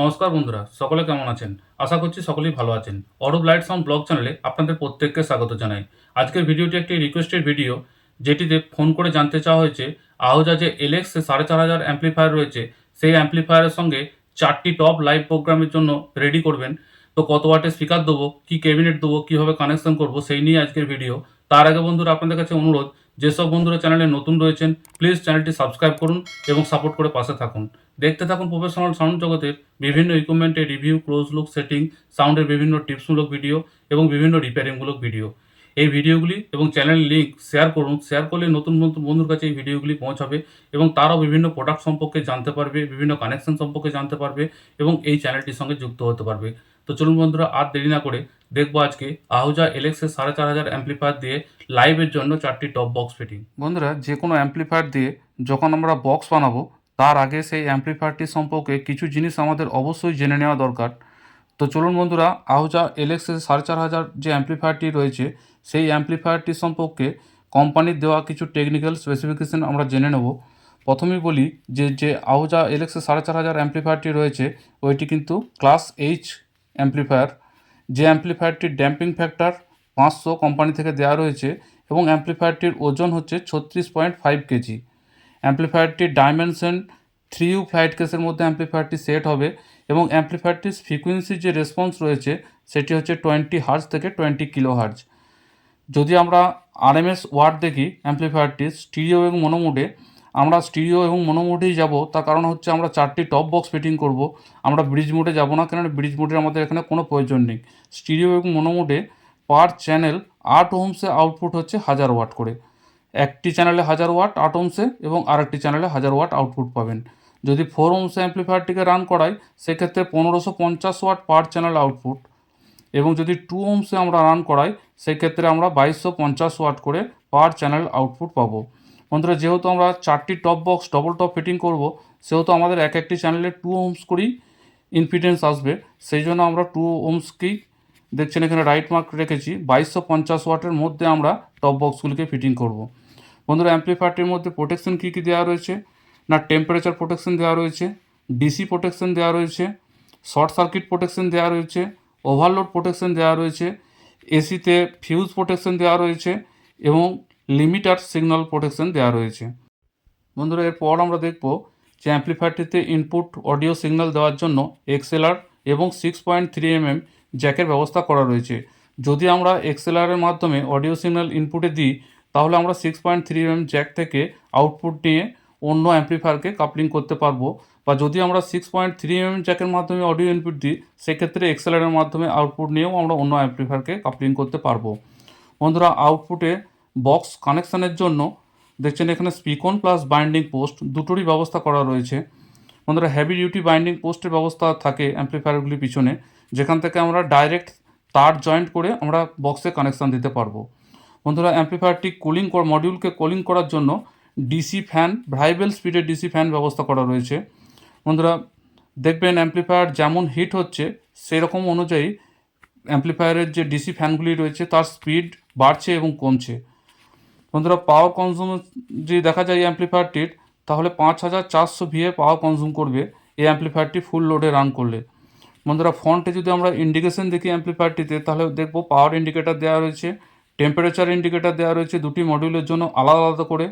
নমস্কার বন্ধুরা, সকলে কেমন আছেন? আশা করছি সকলেই ভালো আছেন। অরূপ লাইট সাউন্ড ব্লগ চ্যানেলে আপনাদের প্রত্যেককে স্বাগত জানাই। আজকের ভিডিওটি একটি রিকোয়েস্টেড ভিডিও যেটিতে ফোন করে জানতে চাওয়া হয়েছে আহুজা যে এলএক্স সাড়ে চার হাজার অ্যাম্পলিফায়ার রয়েছে, সেই অ্যাম্পলিফায়ারের সঙ্গে চারটি টপ লাইভ প্রোগ্রামের জন্য রেডি করবেন। তো কত ওয়াটের স্পিকার দেবো, কী ক্যাবিনেট দেবো, কীভাবে কানেকশন করব, সেই নিয়ে আজকের ভিডিও তার আগে বন্ধুরা, আপনাদের কাছে অনুরোধ যেসব বন্ধুরা চ্যানেলে নতুন রয়েছেন প্লিজ চ্যানেলটি সাবস্ক্রাইব করুন এবং সাপোর্ট করে পাশে থাকুন। দেখতে থাকুন প্রফেশনাল সাউন্ড জগতের বিভিন্ন ইকুইপমেন্টের রিভিউ ক্লোজ লুক সেটিং সাউন্ডের বিভিন্ন টিপসমূলক ভিডিও এবং বিভিন্ন রিপেয়ারিংমূলক ভিডিও এই ভিডিওগুলি এবং চ্যানেল লিঙ্ক শেয়ার করুন শেয়ার করলে নতুন নতুন বন্ধুর কাছে এই ভিডিওগুলি পৌঁছাবে এবং তারাও বিভিন্ন প্রোডাক্ট সম্পর্কে জানতে পারবে, বিভিন্ন কানেকশন সম্পর্কে জানতে পারবে এবং এই চ্যানেলটির সঙ্গে যুক্ত হতে পারবে। তো চলুন বন্ধুরা, আর দেরি না করে দেখব আজকে আহুজা এলেক্সের সাড়ে চার হাজার অ্যাম্পলিফায়ার দিয়ে লাইভের জন্য চারটি টপ বক্স ফিটিং বন্ধুরা, যে কোনো অ্যাম্পলিফায়ার দিয়ে যখন আমরা বক্স বানাবো, তার আগে সেই অ্যাম্পলিফায়ারটি সম্পর্কে কিছু জিনিস আমাদের অবশ্যই জেনে নেওয়া দরকার। তো চলুন বন্ধুরা, আহুজা এলেক্সের সাড়ে চার হাজার যে অ্যাম্পলিফায়ারটি রয়েছে, সেই অ্যাম্পলিফায়ারটি সম্পর্কে কোম্পানির দেওয়া কিছু টেকনিক্যাল স্পেসিফিকেশন আমরা জেনে নেব। প্রথমেই বলি যে যে আহুজা এলেক্সের সাড়ে চার হাজার অ্যাম্পলিফায়ারটি রয়েছে, ওইটি কিন্তু ক্লাস এইচ অ্যাম্পলিফায়ার। যে অ্যাম্পলিফায়ারটির ড্যাম্পিং ফ্যাক্টর পাঁচশো কোম্পানি থেকে দেওয়া রয়েছে এবং অ্যাম্পলিফায়ারটির ওজন হচ্ছে ছত্রিশ পয়েন্ট ফাইভ কেজি। অ্যাম্পলিফায়ারটির ডাইমেনশন থ্রি ইউ ফ্লাইট কেসের মধ্যে অ্যাম্পলিফায়ারটি সেট হবে এবং অ্যাম্পলিফায়ারটির ফ্রিকুয়েন্সি যে রেসপন্স রয়েছে সেটি হচ্ছে টোয়েন্টি হার্জ থেকে টোয়েন্টি কিলো হার্জ। যদি আমরা আরএমএস ওয়ার্ড দেখি অ্যাম্পলিফায়ারটির স্টিরিও এবং মনোমোডে আমরা স্টিরিও এবং মনোমোডেই যাব, তার কারণ হচ্ছে আমরা চারটি টপ বক্স ফিটিং করব। আমরা ব্রিজ মোডে যাব না কেন ব্রিজ মোডের আমাদের এখানে কোনো প্রয়োজন নেই। স্টিরিও এবং মনোমোডে পার চ্যানেল আট ওমসে আউটপুট হচ্ছে হাজার ওয়াট করে। একটি চ্যানেলে হাজার ওয়াট আট ওমসে এবং আরেকটি চ্যানেলে হাজার ওয়াট আউটপুট পাবেন। যদি ফোর ওমসে অ্যাম্পলিফায়ারটিকে রান করাই, সেক্ষেত্রে পনেরোশো পঞ্চাশ ওয়াট পার চ্যানেল আউটপুট এবং যদি টু ওমসে আমরা রান করাই, সেক্ষেত্রে আমরা বাইশশো পঞ্চাশ ওয়াট করে পার চ্যানেল আউটপুট পাবো। বন্ধুরা, যেহেতু আমরা চারটি top box double top fitting করব, সেহেতু আমাদের এক একটি চ্যানেলে টু ওমস করেই ইনফিডেন্স আসবে। সেই জন্য আমরা টু ওমসকেই দেখছেন এখানে রাইট মার্ক রেখেছি, বাইশশো পঞ্চাশ ওয়াটের মধ্যে আমরা টপ বক্সগুলিকে ফিটিং করব। বন্ধুরা অ্যাম্পলিফায়ারটির মধ্যে প্রোটেকশন কী কী দেওয়া রয়েছে? না টেম্পারেচার প্রোটেকশন দেওয়া রয়েছে ডিসি প্রোটেকশন দেওয়া রয়েছে শর্ট সার্কিট প্রোটেকশন দেওয়া রয়েছে ওভারলোড প্রোটেকশন দেওয়া রয়েছে এসিতে ফিউজ প্রোটেকশন দেওয়া রয়েছে এবং লিমিটার সিগন্যাল প্রোটেকশন দেওয়া রয়েছে। বন্ধুরা, এরপর আমরা দেখব যে অ্যাম্পলিফায়ারটিতে ইনপুট অডিও সিগন্যাল দেওয়ার জন্য এক্সএলআর এবং সিক্স পয়েন্ট থ্রি এমএম জ্যাকের ব্যবস্থা করা রয়েছে। যদি আমরা এক্সএলআরের মাধ্যমে অডিও সিগন্যাল ইনপুটে দিই, তাহলে আমরা six point three MM jack থেকে আউটপুট নিয়ে অন্য অ্যাম্পলিফায়ারকে কাপলিং করতে পারব। বা যদি আমরা সিক্স পয়েন্ট থ্রি এমএম জ্যাকের মাধ্যমে অডিও ইনপুট দিই, সেক্ষেত্রে এক্সএলআরের মাধ্যমে আউটপুট নিয়েও আমরা অন্য অ্যাম্পলিফায়ারকে কাপলিং করতে পারব। বন্ধুরা আউটপুটে বক্স কানেকশানের জন্য দেখছেন এখানে স্পিকন প্লাস বাইন্ডিং পোস্ট দুটোরই ব্যবস্থা করা রয়েছে। বন্ধুরা হেভি ডিউটি বাইন্ডিং পোস্টের ব্যবস্থা থাকে অ্যাম্পলিফায়ারগুলির পিছনে। যেখান থেকে আমরা ডাইরেক্ট তার জয়েন্ট করে আমরা বক্সে কানেকশান দিতে পারব। বন্ধুরা অ্যাম্পলিফায়ারটি কুলিং মডিউলকে কুলিং করার জন্য ডিসি ফ্যান ভ্রাইবেল স্পিডের ডিসি ফ্যান ব্যবস্থা করা রয়েছে। বন্ধুরা, দেখবেন অ্যাম্পলিফায়ার যেমন হিট হচ্ছে, সেরকম অনুযায়ী অ্যাম্পলিফায়ারের যে ডিসি ফ্যানগুলি রয়েছে, তার স্পিড বাড়ছে এবং কমছে। বন্ধুরা পাওয়ার কনজিউম যদি দেখা যায় এই অ্যাম্পলিফায়ারটির তাহলে পাঁচ হাজার চারশো ভিএ পাওয়ার কনজিউম করবে এই অ্যাম্পলিফায়ারটি ফুল লোডে রান করলে। বন্ধুরা ফ্রন্টে যদি আমরা ইন্ডিকেশন দেখি অ্যাম্পলিফায়ারটিতে তাহলে দেখব পাওয়ার ইন্ডিকেটার দেওয়া রয়েছে টেম্পারেচার ইন্ডিকেটার দেওয়া রয়েছে দুটি মডিউলের জন্য আলাদা আলাদা করে,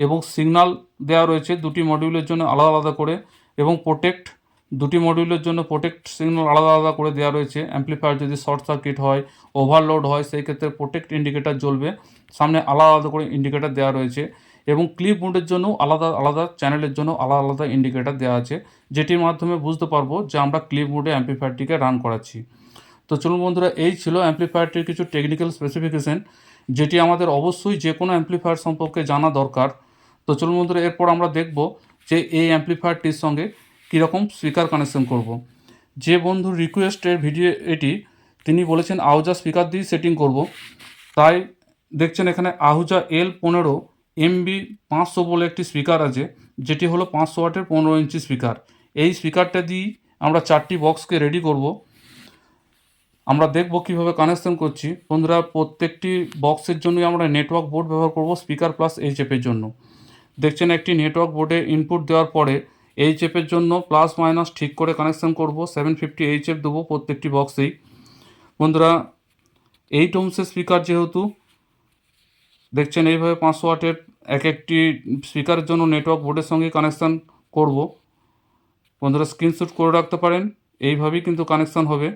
এবং সিগনাল দেওয়া রয়েছে দুটি মডিউলের জন্য আলাদা আলাদা করে, এবং প্রোটেক্ট দুটি মডিউলের জন্য প্রোটেক্ট সিগন্যাল আলাদা আলাদা করে দেওয়া রয়েছে। অ্যাম্পলিফায়ার যদি শর্ট সার্কিট হয় ওভারলোড হয়, সেই ক্ষেত্রে প্রোটেক্ট ইন্ডিকেটার জ্বলবে। সামনে আলাদা আলাদা করে ইন্ডিকেটার দেওয়া রয়েছে এবং ক্লিপ মোডের জন্য আলাদা আলাদা চ্যানেলের জন্য আলাদা আলাদা ইন্ডিকেটার দেওয়া আছে, যেটির মাধ্যমে বুঝতে পারব যে আমরা ক্লিপ মোডে অ্যাম্পলিফায়ারটিকে রান করাচ্ছি। তো চলুন বন্ধুরা, এই ছিল অ্যাম্পলিফায়ারটির কিছু টেকনিক্যাল স্পেসিফিকেশন যেটি আমাদের অবশ্যই যে কোনো অ্যাম্পলিফায়ার সম্পর্কে জানা দরকার। তো চলুন বন্ধুরা, এরপর আমরা দেখব যে এই অ্যাম্পলিফায়ারটির সঙ্গে কীরকম স্পিকার কানেকশন করব। যে বন্ধুর রিকোয়েস্টের ভিডিও এটি, তিনি বলেছেন, আহুজা স্পিকার দিয়ে সেটিং করব। তাই দেখছেন এখানে আহুজা এল পনেরো এমবি পাঁচশো বলে একটি স্পিকার আছে, যেটি হলো পাঁচশো ওয়াটের পনেরো ইঞ্চি স্পিকার এই স্পিকারটা দিয়েই আমরা চারটি বক্সকে রেডি করব। আমরা দেখব কীভাবে কানেকশন করছি। বন্ধুরা, প্রত্যেকটি বক্সের জন্যই আমরা নেটওয়ার্ক বোর্ড ব্যবহার করব স্পিকার প্লাস এইচএফের জন্য। দেখছেন একটি নেটওয়ার্ক বোর্ডে ইনপুট দেওয়ার পরে এইচএফের জন্য প্লাস মাইনাস ঠিক করে কানেকশান করব। সেভেন ফিফটি এইচএফ দেবো প্রত্যেকটি বক্সেই বন্ধুরা এইট ওমসের স্পিকার যেহেতু, দেখছেন এইভাবে পাঁচশো ওয়াটের এক একটি স্পিকারের জন্য নেটওয়ার্ক বোর্ডের সঙ্গে কানেকশান করব। বন্ধুরা স্ক্রিনশট করে রাখতে পারেন, এইভাবেই কিন্তু কানেকশান হবে।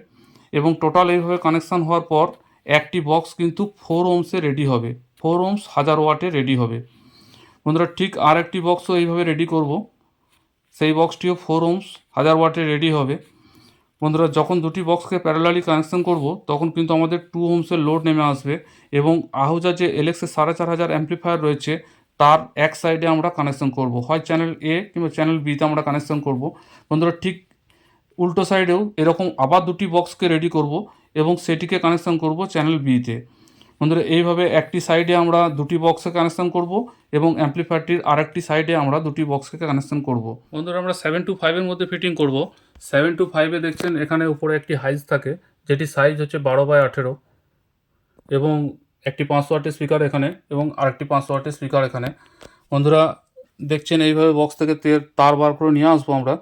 এবং টোটাল এইভাবে কানেকশান হওয়ার পর একটি বক্স কিন্তু ফোর ওমসে রেডি হবে। ফোর ওমস হাজার ওয়াটে রেডি হবে। বন্ধুরা, ঠিক আর একটি বক্সও এইভাবে রেডি করব। সেই বক্সটিও ফোর ওমস হাজার ওয়াটে রেডি হবে। বন্ধুরা, যখন দুটি বক্সকে প্যারালালি কানেকশন করব, তখন কিন্তু আমাদের টু ওমসের লোড নেমে আসবে এবং আহুজা যে এলেক্সের সাড়ে চার হাজার অ্যাম্পলিফায়ার রয়েছে, তার এক সাইডে আমরা কানেকশন করব। হয় চ্যানেল এ কিংবা চ্যানেল বিতে আমরা কানেকশন করব। বন্ধুরা, ঠিক উল্টো সাইডেও এরকম আবার দুটি বক্সকে রেডি করব এবং সেটিকে কানেকশন করব চ্যানেল বিতে বন্ধুরা, এইভাবে একটি সাইডে আমরা দুটি বক্সে কানেকশন করব এবং অ্যাম্পলিফায়ারটির আরেকটি সাইডে আমরা দুটি বক্সকে কানেকশন করব। বন্ধুরা, আমরা সেভেন টু ফাইভের মধ্যে ফিটিং করব। সেভেন টু ফাইভে দেখছেন, এখানে উপরে একটি হাইজ থাকে, যেটি সাইজ হচ্ছে বারো বাই আঠেরো এবং একটি পাঁচশো ওয়াটের স্পিকার এখানে এবং আরেকটি পাঁচশো ওয়াটের স্পিকার এখানে। বন্ধুরা, দেখছেন, এইভাবে বক্স থেকে তার বার করে নিয়ে আসব আমরা,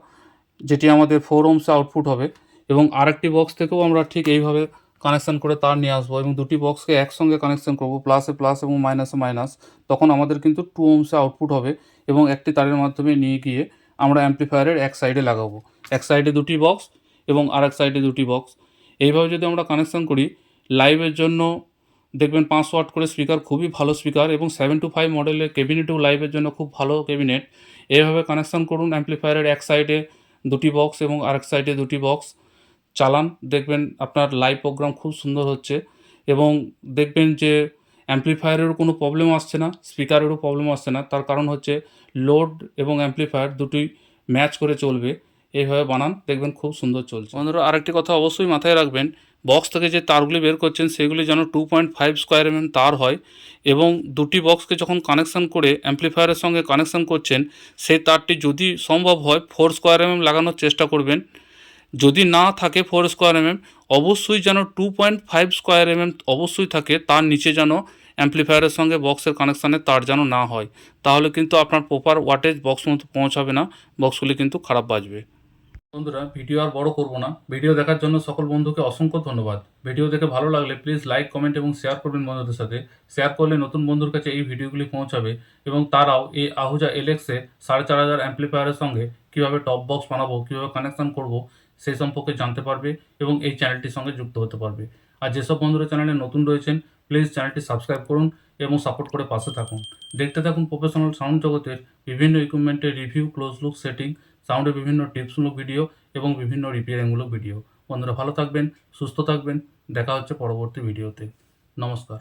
যেটি আমাদের ফোর ওমসে আউটপুট হবে এবং আরেকটি বক্স থেকেও আমরা ঠিক এইভাবে কানেকশন করে তার নিয়ে আসব এবং দুটি বক্সকে একসঙ্গে কানেকশন করব প্লাসে প্লাস এবং মাইনাসে মাইনাস তখন আমাদের কিন্তু টু ওমসে আউটপুট হবে এবং একটি তারের মাধ্যমে নিয়ে গিয়ে আমরা অ্যাম্পলিফায়ারের এক সাইডে লাগাবো। এক সাইডে দুটি বক্স এবং আরেক সাইডে দুটি বক্স এইভাবে যদি আমরা কানেকশন করি লাইভের জন্য দেখবেন পাঁচশো ওয়াট করে স্পিকার খুবই ভালো স্পিকার এবং সেভেন টু ফাইভ মডেলের কেবিনেটও লাইভের জন্য খুব ভালো কেবিনেট এইভাবে কানেকশন করুন অ্যাম্পলিফায়ারের এক সাইডে দুটি বক্স এবং আরেক সাইডে দুটি বক্স চালান, দেখবেন আপনার লাইভ প্রোগ্রাম খুব সুন্দর হচ্ছে এবং দেখবেন যে অ্যাম্পলিফায়ারেরও কোনো প্রবলেম আসছে না স্পিকারেরও প্রবলেম আসছে না, তার কারণ হচ্ছে লোড এবং অ্যাম্পলিফায়ার দুটোই ম্যাচ করে চলবে। এইভাবে বানান, দেখবেন খুব সুন্দর চলছে। বন্ধুরা, আরেকটি কথা অবশ্যই মাথায় রাখবেন বক্স থেকে যে তারগুলি বের করছেন, সেগুলি যেন two point five square MM তার হয় এবং দুটি বক্সকে যখন কানেকশন করে অ্যাম্পলিফায়ারের সঙ্গে কানেকশন করছেন, সেই তারটি যদি সম্ভব হয় ফোর স্কোয়ার এমএম লাগানোর চেষ্টা করবেন। যদি না থাকে ফোর স্কোয়ার এমএম অবশ্যই যেন two point five square MM অবশ্যই থাকে, তার নিচে যেন অ্যাম্পলিফায়ারের সঙ্গে বক্সের কানেকশানে তার যেন না হয়, তাহলে কিন্তু আপনার প্রপার ওয়াটেজ বক্স মতো পৌঁছাবে না বক্সগুলি কিন্তু খারাপ বাজবে। বন্ধুরা ভিডিও আর বড় করব না। ভিডিও দেখার জন্য সকল বন্ধুকে অসংখ্য ধন্যবাদ। ভিডিও দেখে ভালো লাগলে প্লিজ লাইক কমেন্ট এবং শেয়ার করবেন বন্ধুদের সাথে। শেয়ার করলে নতুন বন্ধুর কাছে এই ভিডিওগুলি পৌঁছাবে এবং তারাও এই আহুজা এলেক্সে সাড়ে চার হাজার অ্যাম্পলিফায়ারের সঙ্গে কীভাবে টপ বক্স বানাবো, কীভাবে কানেকশান করব সেই সম্পর্কে জানতে পারবে এবং এই চ্যানেলটির সঙ্গে যুক্ত হতে পারবে। আর যেসব বন্ধুরা চ্যানেলে নতুন রয়েছেন প্লিজ চ্যানেলটি সাবস্ক্রাইব করুন এবং সাপোর্ট করে পাশে থাকুন। দেখতে থাকুন প্রফেশনাল সাউন্ড জগতের বিভিন্ন ইকুইপমেন্টের রিভিউ ক্লোজ লুক সেটিং সাউন্ডের বিভিন্ন টিপসমূলক ভিডিও এবং বিভিন্ন রিপেয়ারিংমূলক ভিডিও বন্ধুরা ভালো থাকবেন, সুস্থ থাকবেন। দেখা হচ্ছে পরবর্তী ভিডিওতে নমস্কার।